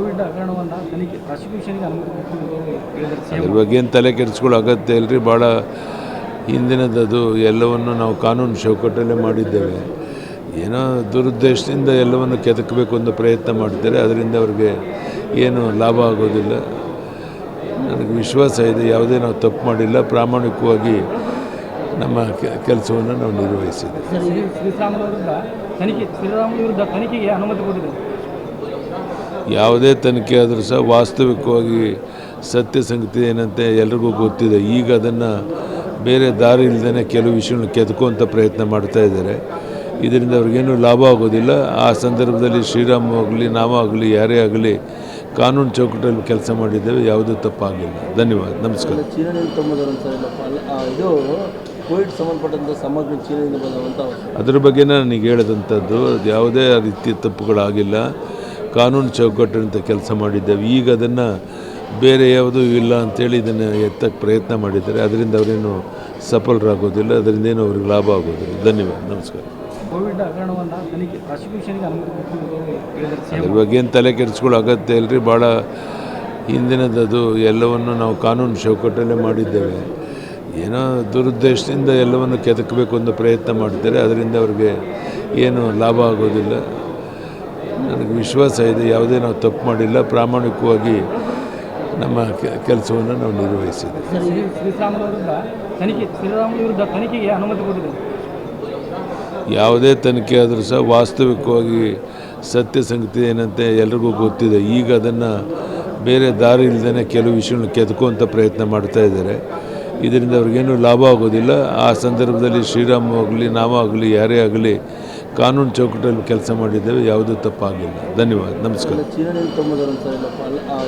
Covid ಹಗರಣವನ್ನು ತನಿಖೆ ಪ್ರಾಸಿಕ್ಯೂಷನ್ಗೆ ಅನುಮತಿ ಅದ್ರ ಬಗ್ಗೆ ಏನು ತಲೆ ಕೆಡಿಸ್ಕೊಳ್ಳೋ ಅಗತ್ಯ ಇಲ್ಲರಿ ಭಾಳ ಹಿಂದಿನದದು ಎಲ್ಲವನ್ನು ನಾವು ಕಾನೂನು ಚೌಕಟ್ಟಲ್ಲೇ ಮಾಡಿದ್ದೇವೆ. ಏನೋ ದುರುದ್ದೇಶದಿಂದ ಎಲ್ಲವನ್ನು ಕೆದಕಬೇಕು ಅಂತ ಪ್ರಯತ್ನ ಮಾಡ್ತಾರೆ. ಅದರಿಂದ ಅವ್ರಿಗೆ ಏನು ಲಾಭ ಆಗೋದಿಲ್ಲ. ನನಗೆ ವಿಶ್ವಾಸ ಇದೆ ಯಾವುದೇ ನಾವು ತಪ್ಪು ಮಾಡಿಲ್ಲ. ಪ್ರಾಮಾಣಿಕವಾಗಿ ನಮ್ಮ ಕೆಲಸವನ್ನು ನಾವು ನಿರ್ವಹಿಸಿದ್ದೇವೆ. ಶ್ರೀರಾಮುಲು ವಿರುದ್ಧ ತನಿಖೆ ಶ್ರೀರಾಮುಲು ವಿರುದ್ಧ ತನಿಖೆಗೆ ಅನುಮತಿ ಕೊಟ್ಟಿದೆ ಯಾವುದೇ ತನಿಖೆ ಆದರೂ ಸಹ ವಾಸ್ತವಿಕವಾಗಿ ಸತ್ಯ ಸಂಗತಿ ಏನಂತೆ ಎಲ್ರಿಗೂ ಗೊತ್ತಿದೆ. ಈಗ ಅದನ್ನು ಬೇರೆ ದಾರಿ ಇಲ್ಲದೇ ಕೆಲವು ವಿಷಯಗಳನ್ನ ಕೆದಕುವಂಥ ಪ್ರಯತ್ನ ಮಾಡ್ತಾ ಇದ್ದಾರೆ. ಇದರಿಂದ ಅವ್ರಿಗೇನು ಲಾಭ ಆಗೋದಿಲ್ಲ. ಆ ಸಂದರ್ಭದಲ್ಲಿ ಶ್ರೀರಾಮ್ ಆಗಲಿ ನಾವಾಗಲಿ ಯಾರೇ ಆಗಲಿ ಕಾನೂನು ಚೌಕಟ್ಟಲ್ಲಿ ಕೆಲಸ ಮಾಡಿದ್ದೇವೆ. ಯಾವುದೂ ತಪ್ಪಾಗಿಲ್ಲ. ಧನ್ಯವಾದ. ನಮಸ್ಕಾರ. ಅದ್ರ ಬಗ್ಗೆ ನನಗೆ ಹೇಳಿದಂಥದ್ದು ಅದು ಯಾವುದೇ ರೀತಿಯ ತಪ್ಪುಗಳಾಗಿಲ್ಲ. ಕಾನೂನು ಚೌಕಟ್ಟಂತ ಕೆಲಸ ಮಾಡಿದ್ದೇವೆ. ಈಗ ಅದನ್ನು ಬೇರೆ ಯಾವುದೂ ಇಲ್ಲ ಅಂತೇಳಿ ಇದನ್ನು ಎತ್ತಕ್ಕೆ ಪ್ರಯತ್ನ ಮಾಡಿದ್ದಾರೆ. ಅದರಿಂದ ಅವರೇನು ಸಫಲರಾಗೋದಿಲ್ಲ. ಅದರಿಂದ ಏನು ಅವ್ರಿಗೆ ಲಾಭ ಆಗೋದಿಲ್ಲ. ಧನ್ಯವಾದ. ನಮಸ್ಕಾರ. ಅದ್ರ ಬಗ್ಗೆ ಏನು ತಲೆ ಕೆಡಿಸ್ಕೊಳ್ಳೋ ಅಗತ್ಯ ಇಲ್ಲರಿ ಭಾಳ ಹಿಂದಿನದದು ಎಲ್ಲವನ್ನು ನಾವು ಕಾನೂನು ಚೌಕಟ್ಟಲ್ಲೇ ಮಾಡಿದ್ದೇವೆ. ಏನೋ ದುರುದ್ದೇಶದಿಂದ ಎಲ್ಲವನ್ನು ಕೆದಕಬೇಕು ಅಂತ ಪ್ರಯತ್ನ ಮಾಡಿದ್ದಾರೆ. ಅದರಿಂದ ಅವ್ರಿಗೆ ಏನು ಲಾಭ ಆಗೋದಿಲ್ಲ. ನನಗೆ ವಿಶ್ವಾಸ ಇದೆ ಯಾವುದೇ ನಾವು ತಪ್ಪು ಮಾಡಿಲ್ಲ ಪ್ರಾಮಾಣಿಕವಾಗಿ ನಮ್ಮ ಕೆಲಸವನ್ನು ನಾವು ನಿರ್ವಹಿಸಿದ್ದೇವೆ. ಕೊಟ್ಟಿದೆ. ಯಾವುದೇ ತನಿಖೆ ಆದರೂ ಸಹ ವಾಸ್ತವಿಕವಾಗಿ ಸತ್ಯ ಸಂಗತಿ ಏನಂತೆ ಎಲ್ರಿಗೂ ಗೊತ್ತಿದೆ. ಈಗ ಅದನ್ನು ಬೇರೆ ದಾರಿ ಇಲ್ಲದೇ ಕೆಲವು ವಿಷಯಗಳನ್ನ ಕೆದಕುವಂಥ ಪ್ರಯತ್ನ ಮಾಡ್ತಾ ಇದ್ದಾರೆ. ಇದರಿಂದ ಅವ್ರಿಗೇನು ಲಾಭ ಆಗೋದಿಲ್ಲ. ಆ ಸಂದರ್ಭದಲ್ಲಿ ಶ್ರೀರಾಮ್ ಆಗಲಿ ನಾವಾಗಲಿ ಯಾರೇ ಆಗಲಿ ಕಾನೂನು ಚೌಕಟ್ಟಲ್ಲಿ ಕೆಲಸ ಮಾಡಿದ್ದೇವೆ ಯಾವುದೂ ತಪ್ಪಾಗಿಲ್ಲ. ಧನ್ಯವಾದ. ನಮಸ್ಕಾರ.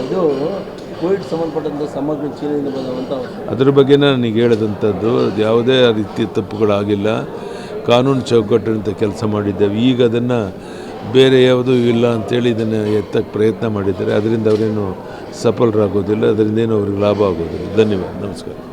ಇದು ಕೋವಿಡ್ ಸಂಬಂಧಪಟ್ಟಂಥ ಸಮಗ್ರ ಚೀನಾದಿಂದ ಬಂದಂಥ ಅದ್ರ ಬಗ್ಗೆ ನನಗೆ ಹೇಳದಂಥದ್ದು ಅದು ಯಾವುದೇ ರೀತಿಯ ತಪ್ಪುಗಳಾಗಿಲ್ಲ. ಕಾನೂನು ಚೌಕಟ್ಟಿನಂತ ಕೆಲಸ ಮಾಡಿದ್ದೇವೆ. ಈಗ ಅದನ್ನು ಬೇರೆ ಯಾವುದೂ ಇಲ್ಲ ಅಂತೇಳಿ ಇದನ್ನು ಎತ್ತಕ್ಕೆ ಪ್ರಯತ್ನ ಮಾಡಿದ್ದಾರೆ. ಅದರಿಂದ ಅವರೇನು ಸಫಲರಾಗೋದಿಲ್ಲ ಅದರಿಂದ ಏನು ಅವ್ರಿಗೆ ಲಾಭ ಆಗೋದಿಲ್ಲ. ಧನ್ಯವಾದ. ನಮಸ್ಕಾರ.